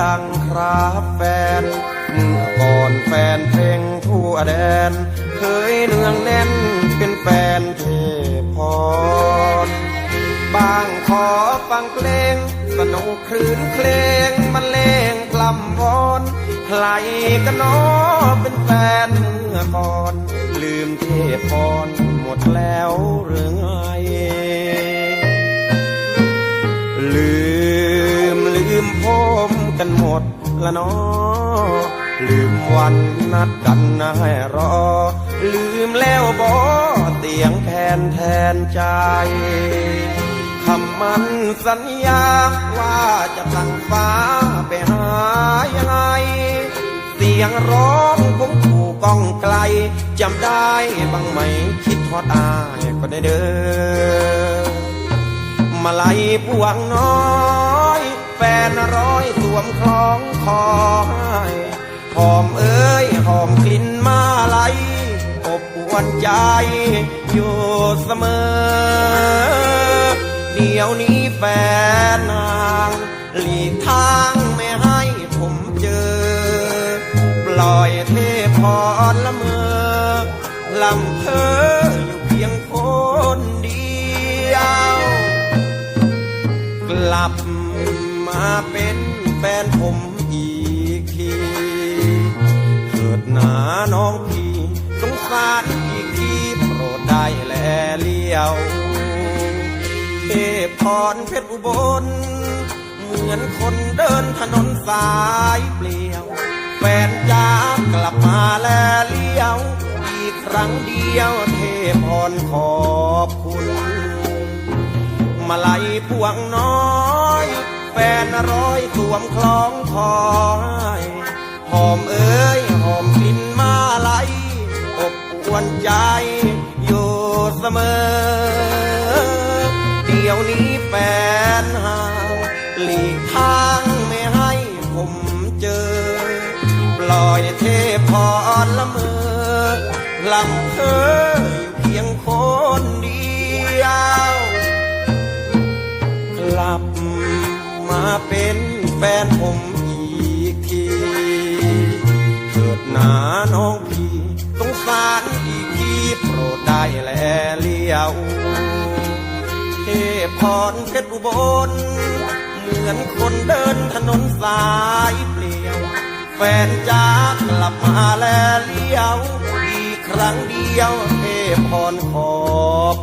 ยังครับแฟน เมื่อก่อนแฟนเพลงทั่วแดน เคยเนืองแน่นเป็นแฟนเทพรบางขอฟังเพลง สนุกคลื่นเพลงบรรเลงกล่ำวอนใครกันนอเป็นแฟนเมื่อก่อน ลืมเทพรหมดแล้วหรือไง ละเนาะลืมวันนัดกันนะให้รอ ลืมแล้วบอเตียงแทนแทนใจคำมันสัญญาว่าจะพลังฟ้าไปหายังไงเสียงร้องผมถูกก้องไกลจำได้บ้างไหมคิดทอดอายก็ได้เด้อมาไลัยพวงน้อย แฟนร้อยสวมคล้องคอให้หอมเอ้ยหอมกลิ่นมาลัยอบอวนใจอยู่เสมอ เดี๋ยวนี้แฟนนางหลีกทางไม่ให้ผมเจอ ปล่อยเทพรละเมอลำเพออยู่เพียงคนเดียว กลับ มาเป็นแฟนผมอีกทีเกิดหนาน้องพี่สงสารอีกทีโปรดได้แลเลี้ยวเทพรเพชรอุบล เหมือนคนเดินถนนสายเปลี่ยว แฟนจากกลับมาแลเลี้ยว อีกครั้งเดียวเทพรขอบคุณ มาไลัยพวงน้อย แฟนร้อยสวมคล้องคอยหอมเอ้ยหอมกลิ่นมาลัยอบอวนใจอยู่เสมอ เดี๋ยวนี้แฟนห่างหลีกทางไม่ให้ผมเจอ ปล่อยเทพรละเมอลำเพอ หนาน้องพี่สงสารอีกทีโปรดได้แลเลี้ยวเทพรเพชรอุบล เหมือนคนเดินถนนสายเปลี่ยว แฟนจากกลับมาแลเลี้ยว อีกครั้งเดียวเทพรขอบ